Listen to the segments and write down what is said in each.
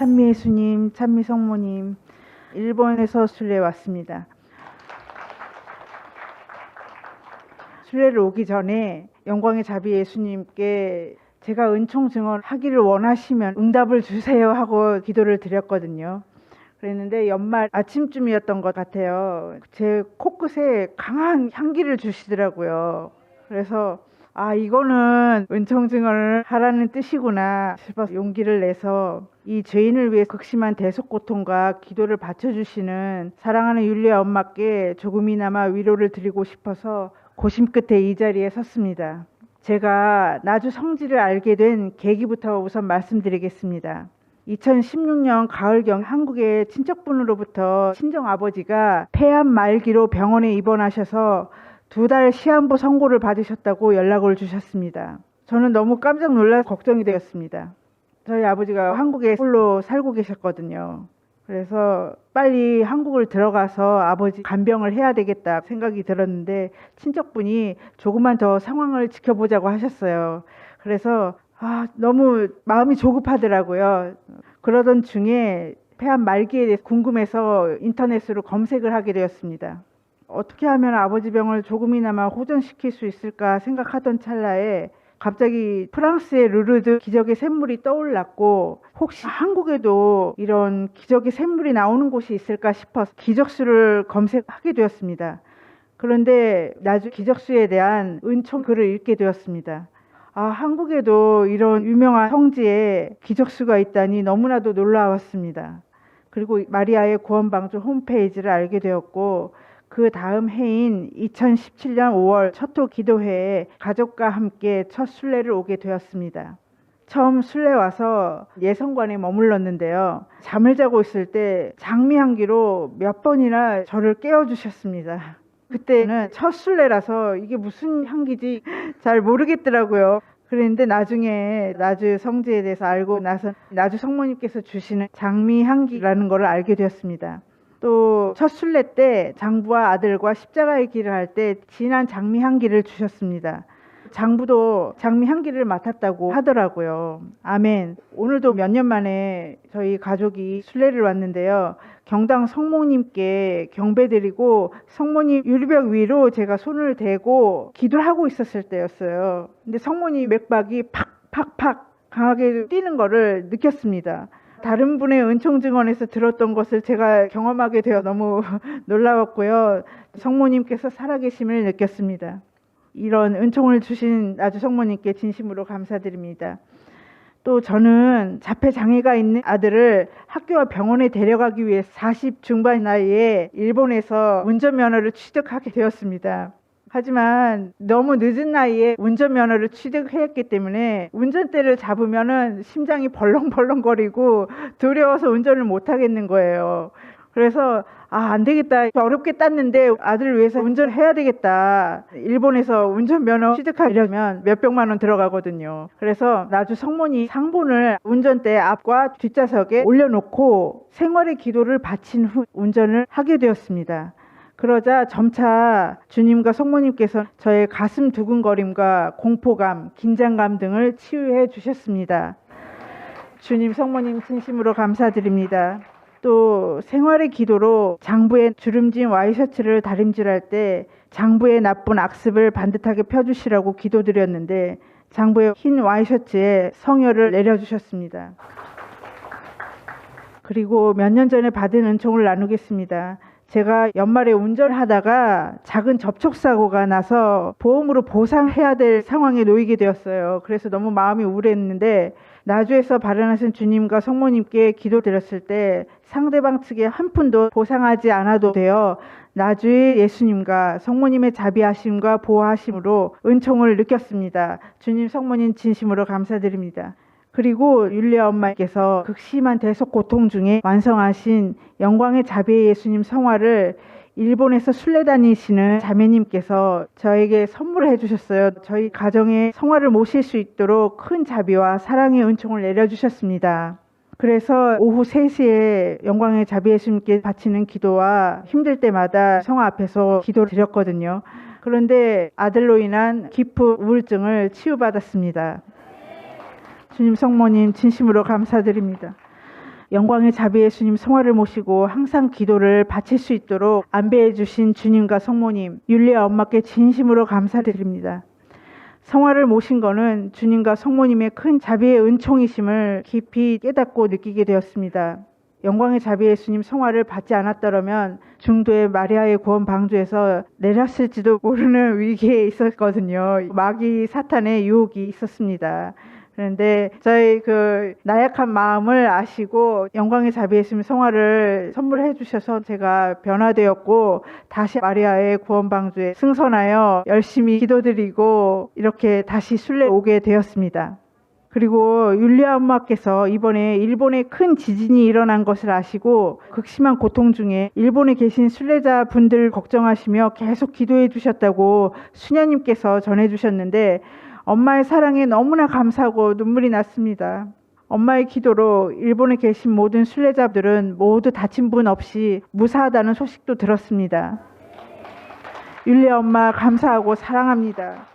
찬미 예수님, 찬미 성모님, 일본에서 순례 왔습니다. 순례를 오기 전에 영광의 자비 예수님께 제가 은총 증언 하기를 원하시면 응답을 주세요 하고 기도를 드렸거든요. 그랬는데 연말 아침쯤이었던 것 같아요. 제 코끝에 강한 향기를 주시더라고요. 그래서 아 이거는 은총 증언을 하라는 뜻이구나 싶어서 용기를 내서 이 죄인을 위해 극심한 대속 고통과 기도를 바쳐주시는 사랑하는 율리아 엄마께 조금이나마 위로를 드리고 싶어서 고심 끝에 이 자리에 섰습니다. 제가 나주 성지를 알게 된 계기부터 우선 말씀드리겠습니다. 2016년 가을경 한국의 친척분으로부터 친정 아버지가 폐암 말기로 병원에 입원하셔서 두 달 시한부 선고를 받으셨다고 연락을 주셨습니다. 저는 너무 깜짝 놀라 걱정이 되었습니다. 저희 아버지가 한국에 홀로 살고 계셨거든요. 그래서 빨리 한국을 들어가서 아버지 간병을 해야 되겠다 생각이 들었는데 친척분이 조금만 더 상황을 지켜보자고 하셨어요. 그래서 아, 너무 마음이 조급하더라고요. 그러던 중에 폐암 말기에 대해서 궁금해서 인터넷으로 검색을 하게 되었습니다. 어떻게 하면 아버지 병을 조금이나마 호전시킬 수 있을까 생각하던 찰나에 갑자기 프랑스의 르르드 기적의 샘물이 떠올랐고 혹시 한국에도 이런 기적의 샘물이 나오는 곳이 있을까 싶어서 기적수를 검색하게 되었습니다. 그런데 나중 기적수에 대한 은총 글을 읽게 되었습니다. 아, 한국에도 이런 유명한 성지에 기적수가 있다니 너무나도 놀라웠습니다. 그리고 마리아의 구원방주 홈페이지를 알게 되었고 그 다음 해인 2017년 5월 첫호 기도회에 가족과 함께 첫 순례를 오게 되었습니다. 처음 순례 와서 예성관에 머물렀는데요. 잠을 자고 있을 때 장미 향기로 몇 번이나 저를 깨워 주셨습니다. 그때는 첫 순례라서 이게 무슨 향기지 잘 모르겠더라고요. 그랬는데 나중에 나주 성지에 대해서 알고 나서 나주 성모님께서 주시는 장미 향기라는 것을 알게 되었습니다. 또 첫 순례 때 장부와 아들과 십자가의 길을 할 때 진한 장미 향기를 주셨습니다. 장부도 장미 향기를 맡았다고 하더라고요. 아멘. 오늘도 몇 년 만에 저희 가족이 순례를 왔는데요. 경당 성모님께 경배드리고 성모님 유리벽 위로 제가 손을 대고 기도를 하고 있었을 때였어요. 근데 성모님 맥박이 팍팍팍 강하게 뛰는 거를 느꼈습니다. 다른 분의 은총 증언에서 들었던 것을 제가 경험하게 되어 너무 놀라웠고요. 성모님께서 살아계심을 느꼈습니다. 이런 은총을 주신 아주 성모님께 진심으로 감사드립니다. 또 저는 자폐 장애가 있는 아들을 학교와 병원에 데려가기 위해 40 중반 나이에 일본에서 운전면허를 취득하게 되었습니다. 하지만 너무 늦은 나이에 운전면허를 취득했기 때문에 운전대를 잡으면은 심장이 벌렁벌렁거리고 두려워서 운전을 못 하겠는 거예요. 그래서 아, 안 되겠다. 어렵게 땄는데 아들을 위해서 운전을 해야 되겠다. 일본에서 운전면허 취득하려면 몇백만 원 들어가거든요. 그래서 나주 성모님 상본을 운전대 앞과 뒷좌석에 올려놓고 생활의 기도를 바친 후 운전을 하게 되었습니다. 그러자 점차 주님과 성모님께서 저의 가슴 두근거림과 공포감, 긴장감 등을 치유해 주셨습니다. 주님 성모님 진심으로 감사드립니다. 또 생활의 기도로 장부에 주름진 와이셔츠를 다림질할 때 장부의 나쁜 악습을 반듯하게 펴주시라고 기도드렸는데 장부의 흰 와이셔츠에 성혈을 내려주셨습니다. 그리고 몇 년 전에 받은 은총을 나누겠습니다. 제가 연말에 운전하다가 작은 접촉사고가 나서 보험으로 보상해야 될 상황에 놓이게 되었어요. 그래서 너무 마음이 우울했는데 나주에서 발언하신 주님과 성모님께 기도드렸을 때 상대방 측에 한 푼도 보상하지 않아도 되어 나주의 예수님과 성모님의 자비하심과 보호하심으로 은총을 느꼈습니다. 주님 성모님 진심으로 감사드립니다. 그리고 율리아 엄마께서 극심한 대속 고통 중에 완성하신 영광의 자비의 예수님 성화를 일본에서 순례 다니시는 자매님께서 저에게 선물을 해주셨어요. 저희 가정에 성화를 모실 수 있도록 큰 자비와 사랑의 은총을 내려주셨습니다. 그래서 오후 3시에 영광의 자비 예수님께 바치는 기도와 힘들 때마다 성화 앞에서 기도를 드렸거든요. 그런데 아들로 인한 기프 우울증을 치유받았습니다. 주님 성모님 진심으로 감사드립니다. 영광의 자비 예수님 성화를 모시고 항상 기도를 바칠 수 있도록 안배해 주신 주님과 성모님, 율리아 엄마께 진심으로 감사드립니다. 성화를 모신 거는 주님과 성모님의 큰 자비의 은총이심을 깊이 깨닫고 느끼게 되었습니다. 영광의 자비 예수님 성화를 받지 않았더라면 중도의 마리아의 구원 방주에서 내렸을지도 모르는 위기에 있었거든요. 마귀 사탄의 유혹이 있었습니다. 그런데 저희 그 나약한 마음을 아시고 영광의 자비 예수님 성화를 선물해 주셔서 제가 변화되었고 다시 마리아의 구원 방주에 승선하여 열심히 기도드리고 이렇게 다시 순례 오게 되었습니다. 그리고 율리아 엄마께서 이번에 일본에 큰 지진이 일어난 것을 아시고 극심한 고통 중에 일본에 계신 순례자 분들 걱정하시며 계속 기도해 주셨다고 수녀님께서 전해 주셨는데 엄마의 사랑에 너무나 감사하고 눈물이 났습니다. 엄마의 기도로 일본에 계신 모든 순례자들은 모두 다친 분 없이 무사하다는 소식도 들었습니다. 율리아 엄마 감사하고 사랑합니다.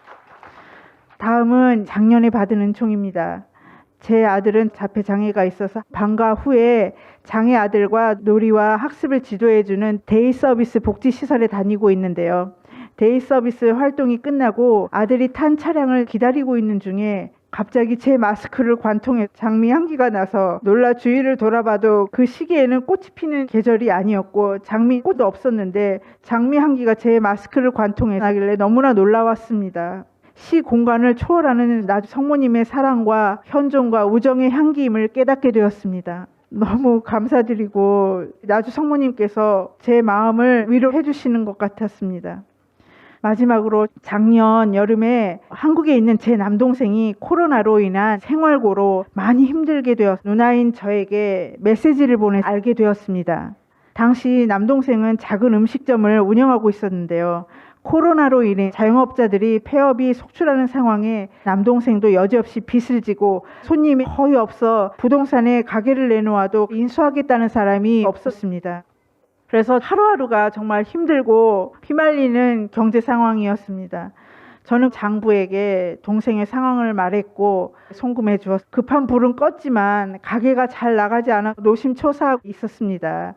다음은 작년에 받은 은총입니다. 제 아들은 자폐 장애가 있어서 방과 후에 장애 아들과 놀이와 학습을 지도해주는 데이 서비스 복지 시설에 다니고 있는데요. 데이 서비스 활동이 끝나고 아들이 탄 차량을 기다리고 있는 중에 갑자기 제 마스크를 관통해 장미 향기가 나서 놀라 주위를 돌아봐도 그 시기에는 꽃이 피는 계절이 아니었고 장미 꽃도 없었는데 장미 향기가 제 마스크를 관통해 나길래 너무나 놀라웠습니다. 시 공간을 초월하는 나주 성모님의 사랑과 현존과 우정의 향기임을 깨닫게 되었습니다. 너무 감사드리고 나주 성모님께서 제 마음을 위로해 주시는 것 같았습니다. 마지막으로 작년 여름에 한국에 있는 제 남동생이 코로나로 인한 생활고로 많이 힘들게 되어 누나인 저에게 메시지를 보내 알게 되었습니다. 당시 남동생은 작은 음식점을 운영하고 있었는데요. 코로나로 인해 자영업자들이 폐업이 속출하는 상황에 남동생도 여지없이 빚을 지고 손님이 거의 없어 부동산에 가게를 내놓아도 인수하겠다는 사람이 없었습니다. 그래서 하루하루가 정말 힘들고 피말리는 경제 상황이었습니다. 저는 장부에게 동생의 상황을 말했고 송금해 주어 급한 불은 껐지만 가게가 잘 나가지 않아 노심초사하고 있었습니다.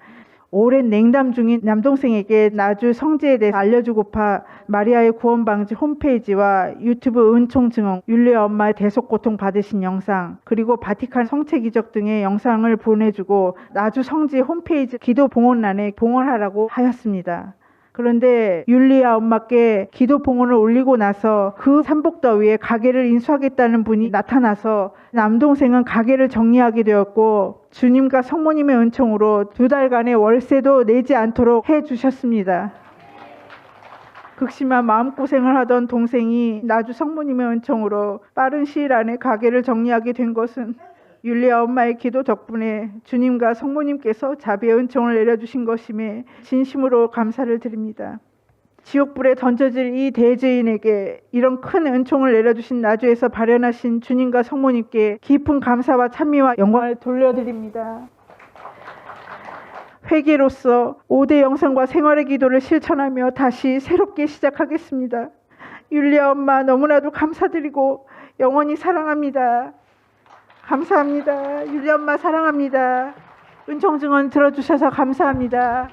오랜 냉담 중인 남동생에게 나주 성지에 대해 알려주고파 마리아의 구원 방지 홈페이지와 유튜브 은총 증언, 율리아 엄마의 대속 고통 받으신 영상, 그리고 바티칸 성체 기적 등의 영상을 보내주고 나주 성지 홈페이지 기도 봉헌란에 봉헌하라고 하였습니다. 그런데 율리아 엄마께 기도 봉헌을 올리고 나서 그 삼복더위에 가게를 인수하겠다는 분이 나타나서 남동생은 가게를 정리하게 되었고 주님과 성모님의 은총으로 두 달간의 월세도 내지 않도록 해 주셨습니다. 극심한 마음고생을 하던 동생이 나주 성모님의 은총으로 빠른 시일 안에 가게를 정리하게 된 것은 율리아 엄마의 기도 덕분에 주님과 성모님께서 자비의 은총을 내려주신 것임에 진심으로 감사를 드립니다. 지옥불에 던져질 이 대죄인에게 이런 큰 은총을 내려주신 나주에서 발현하신 주님과 성모님께 깊은 감사와 찬미와 영광을 돌려드립니다. 회계로서 5대 영성과 생활의 기도를 실천하며 다시 새롭게 시작하겠습니다. 율리아 엄마 너무나도 감사드리고 영원히 사랑합니다. 감사합니다. 율리 엄마 사랑합니다. 은총 증언 들어주셔서 감사합니다.